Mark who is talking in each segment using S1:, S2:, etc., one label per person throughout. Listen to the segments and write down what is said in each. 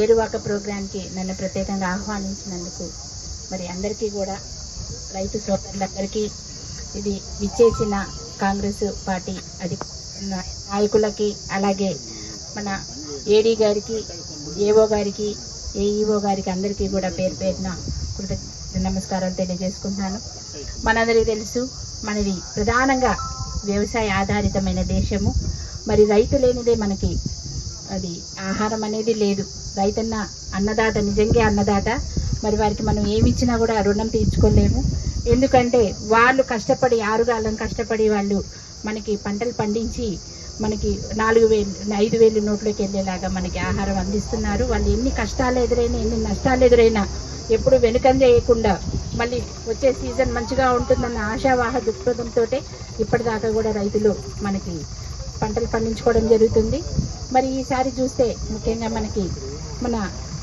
S1: ఏరువాక ప్రోగ్రాంకి నన్ను ప్రత్యేకంగా ఆహ్వానించినందుకు మరి అందరికీ కూడా రైతు సోదరులందరికీ ఇది విచ్చేసిన కాంగ్రెస్ పార్టీ అది నాయకులకి అలాగే మన ఏడీ గారికి ఏఓ గారికి ఏఈఓ గారికి అందరికీ కూడా పేరు పేరున కృతజ్ఞ నమస్కారాలు తెలియజేసుకుంటున్నాను. మనందరికీ తెలుసు మనది ప్రధానంగా వ్యవసాయ ఆధారితమైన దేశము. మరి రైతు లేనిదే మనకి అది ఆహారం అనేది లేదు. రైతన్న అన్నదాత నిజంగా అన్నదాత. మరి వారికి మనం ఏమిచ్చినా కూడా రుణం తీర్చుకోలేము. ఎందుకంటే వాళ్ళు కష్టపడి ఆరుగాలం కష్టపడి వాళ్ళు మనకి పంటలు పండించి మనకి నాలుగు వేలు ఐదు వేలు నోట్లోకి వెళ్ళేలాగా మనకి ఆహారం అందిస్తున్నారు. వాళ్ళు ఎన్ని కష్టాలు ఎదురైనా ఎన్ని నష్టాలు ఎదురైనా ఎప్పుడు వెనుకం చేయకుండా మళ్ళీ వచ్చే సీజన్ మంచిగా ఉంటుందన్న ఆశావాహ దృక్పథంతో ఇప్పటిదాకా కూడా రైతులు మనకి పంటలు పండించుకోవడం జరుగుతుంది. మరి ఈసారి చూస్తే ముఖ్యంగా మనకి మన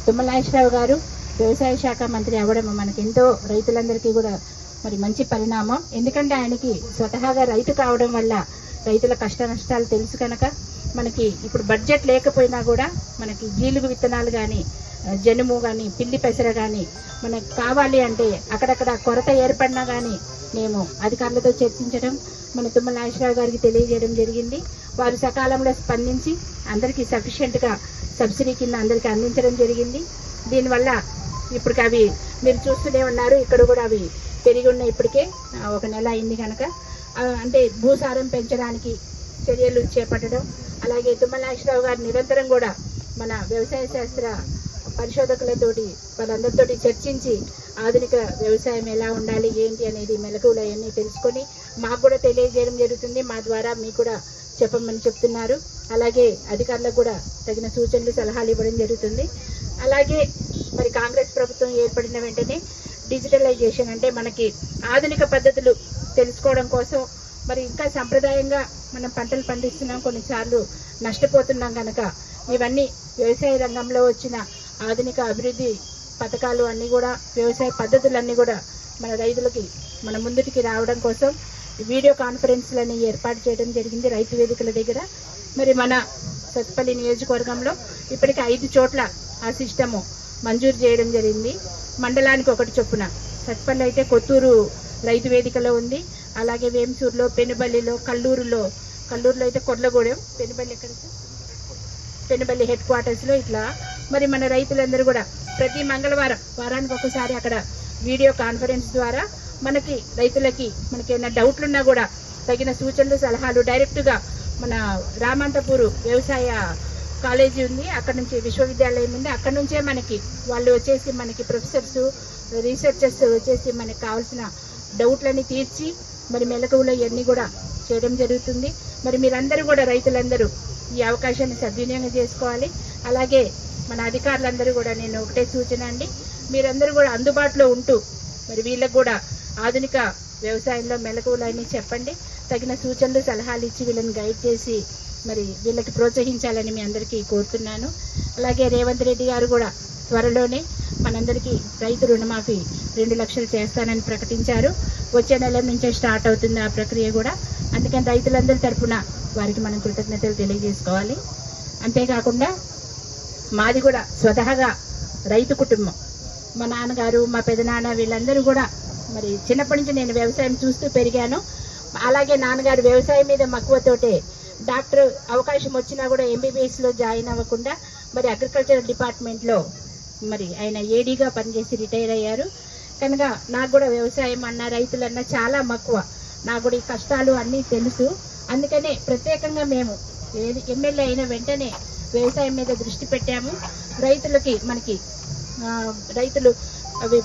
S1: తుమ్మలాయేశ్వరరావు గారు వ్యవసాయ శాఖ మంత్రి అవ్వడం మనకి ఎంతో రైతులందరికీ కూడా మరి మంచి పరిణామం. ఎందుకంటే ఆయనకి స్వతహాగా రైతు కావడం వల్ల రైతుల కష్ట నష్టాలు తెలుసు కనుక మనకి ఇప్పుడు బడ్జెట్ లేకపోయినా కూడా మనకి జీలుగు విత్తనాలు కానీ జనుము కానీ పిల్లి పెసర కానీ మనకు కావాలి అంటే అక్కడక్కడ కొరత ఏర్పడినా కానీ మేము అధికారులతో చర్చించడం మన తుమ్మల నాగేశ్వరరావు గారికి తెలియజేయడం జరిగింది. వారు సకాలంలో స్పందించి అందరికీ సఫిషియెంట్గా సబ్సిడీ కింద అందరికీ అందించడం జరిగింది. దీనివల్ల ఇప్పుడు అవి మీరు చూస్తూనే ఉన్నారు. ఇక్కడ కూడా అవి పెరిగి ఉన్నాయి ఇప్పటికే. ఒక నెల అయింది కనుక అంటే భూసారం పెంచడానికి చర్యలు చేపట్టడం అలాగే తుమ్మల గారు నిరంతరం కూడా మన వ్యవసాయ శాస్త్ర పరిశోధకులతోటి వాళ్ళందరితోటి చర్చించి ఆధునిక వ్యవసాయం ఎలా ఉండాలి ఏంటి అనేది మెలకువలు అవన్నీ తెలుసుకొని మాకు కూడా తెలియజేయడం జరుగుతుంది. మా ద్వారా మీకు కూడా చెప్పమని చెప్తున్నారు. అలాగే అధికారులకు కూడా తగిన సూచనలు సలహాలు ఇవ్వడం జరుగుతుంది. అలాగే మరి కాంగ్రెస్ ప్రభుత్వం ఏర్పడిన వెంటనే డిజిటలైజేషన్ అంటే మనకి ఆధునిక పద్ధతులు తెలుసుకోవడం కోసం మరి ఇంకా సంప్రదాయంగా మనం పంటలు పండిస్తున్నాం కొన్నిసార్లు నష్టపోతున్నాం కనుక ఇవన్నీ వ్యవసాయ రంగంలో వచ్చిన ఆధునిక అభివృద్ధి పథకాలు అన్నీ కూడా వ్యవసాయ పద్ధతులన్నీ కూడా మన రైతులకి మన ముందుటికి రావడం కోసం వీడియో కాన్ఫరెన్స్లని ఏర్పాటు చేయడం జరిగింది రైతు వేదికల దగ్గర. మరి మన సత్పల్లి నియోజకవర్గంలో ఇప్పటికి ఐదు చోట్ల ఆ సిస్టము మంజూరు చేయడం జరిగింది. మండలానికి ఒకటి చొప్పున. సత్పల్లి అయితే కొత్తూరు రైతు వేదికలో ఉంది. అలాగే వేంసూరులో పెనుబల్లిలో కల్లూరులో కల్లూరులో అయితే కొడ్లగూడెం పెనుబల్లి ఎక్కడ పెనుబల్లి హెడ్ క్వార్టర్స్లో ఇట్లా. మరి మన రైతులందరూ కూడా ప్రతి మంగళవారం వారానికి ఒకసారి అక్కడ వీడియో కాన్ఫరెన్స్ ద్వారా మనకి రైతులకి మనకి ఏమైనా డౌట్లు ఉన్నా కూడా తగిన సూచనలు సలహాలు డైరెక్ట్గా మన రామంతపూరు వ్యవసాయ కాలేజీ ఉంది. అక్కడ నుంచి విశ్వవిద్యాలయం ఉంది. అక్కడ నుంచే మనకి వాళ్ళు వచ్చేసి మనకి ప్రొఫెసర్స్ రీసెర్చర్స్ వచ్చేసి మనకి కావాల్సిన డౌట్లని తీర్చి మరి మెలకువలు ఇవన్నీ కూడా చేయడం జరుగుతుంది. మరి మీరందరూ కూడా రైతులందరూ ఈ అవకాశాన్ని సద్వినియోగం చేసుకోవాలి. అలాగే మన అధికారులందరూ కూడా నేను ఒకటే సూచన అండి. మీరందరూ కూడా అందుబాటులో ఉంటూ మరి వీళ్ళకు కూడా ఆధునిక వ్యవసాయంలో మెలకువలన్నీ చెప్పండి. తగిన సూచనలు సలహాలు ఇచ్చి వీళ్ళని గైడ్ చేసి మరి వీళ్ళకి ప్రోత్సహించాలని మీ అందరికీ కోరుతున్నాను. అలాగే రేవంత్ రెడ్డి గారు కూడా త్వరలోనే మనందరికీ రైతు రుణమాఫీ రెండు లక్షలు చేస్తానని ప్రకటించారు. వచ్చే నెల నుంచే స్టార్ట్ అవుతుంది ఆ ప్రక్రియ కూడా. అందుకని రైతులందరి తరపున వారికి మనం కృతజ్ఞతలు తెలియజేసుకోవాలి. అంతేకాకుండా మాది కూడా స్వతహాగా రైతు కుటుంబం. మా నాన్నగారు మా పెదనాన్న వీళ్ళందరూ కూడా మరి చిన్నప్పటి నుంచి నేను వ్యవసాయం చూస్తూ పెరిగాను. అలాగే నాన్నగారు వ్యవసాయం మీద మక్కువతోటే డాక్టర్ అవకాశం వచ్చినా కూడా ఎంబీబీఎస్లో జాయిన్ అవ్వకుండా మరి అగ్రికల్చర్ డిపార్ట్మెంట్లో మరి ఆయన ఏడీగా పనిచేసి రిటైర్ అయ్యారు. కనుక నాకు కూడా వ్యవసాయం అన్న రైతులన్న చాలా మక్కువ. నాకు కూడా ఈ కష్టాలు అన్నీ తెలుసు. అందుకనే ప్రత్యేకంగా మేము ఏది ఎమ్మెల్యే అయిన వెంటనే వ్యవసాయం మీద దృష్టి పెట్టాము. రైతులకి మనకి రైతులు అవి